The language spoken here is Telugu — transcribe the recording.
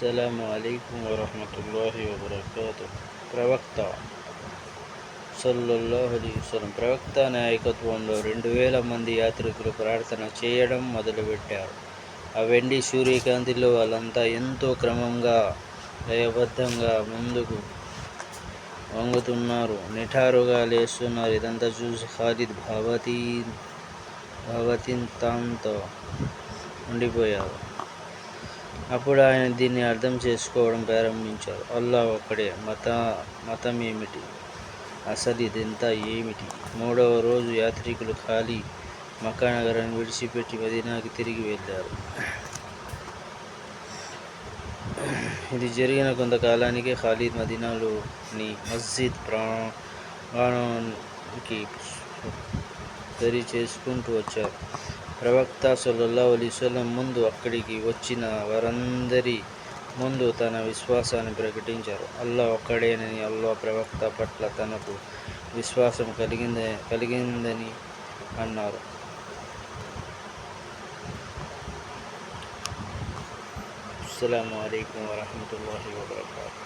అస్సలం అయికం వరహమతుల్లాహి వబర్కాతు ప్రవక్త సల్లల్లాహు అలీ వసలం ప్రవక్త నాయకత్వంలో రెండు వేల మంది యాత్రికులు ప్రార్థన చేయడం మొదలుపెట్టారు ఆ వెండి సూర్యకాంతిలో వాళ్ళంతా ఎంతో క్రమంగా లయబద్ధంగా ముందుకు వంగుతున్నారు నిఠారుగా లేస్తున్నారు ఇదంతా చూసి ఖాలిద్ భావతీ భావతింతాంతో ఉండిపోయారు అప్పుడు ఆయన దీన్ని అర్థం చేసుకోవడం ప్రారంభించారు. అల్లా ఒక్కడే. మత మతం ఏమిటి అసలు ఇదంతా ఏమిటి? మూడవ రోజు యాత్రికులు ఖాళీ మక్కా నగరాన్ని విడిచిపెట్టి మదీనాకి తిరిగి వెళ్ళారు. ఇది జరిగిన కొంతకాలానికే ఖాళీద్ మదీనాలోని మస్జిద్ ప్రాణానికి సరి చేసుకుంటూ వచ్చారు. ప్రవక్త సొల్లల్లా అలీస్వలం ముందు అక్కడికి వచ్చిన వారందరి ముందు తన విశ్వాసాన్ని ప్రకటించారు. అల్లా ఒక్కడేనని అల్లా ప్రవక్త పట్ల తనకు విశ్వాసం కలిగింద కలిగిందని అన్నారు. అస్సలం అయికం వరహమూల వబర్కాతు.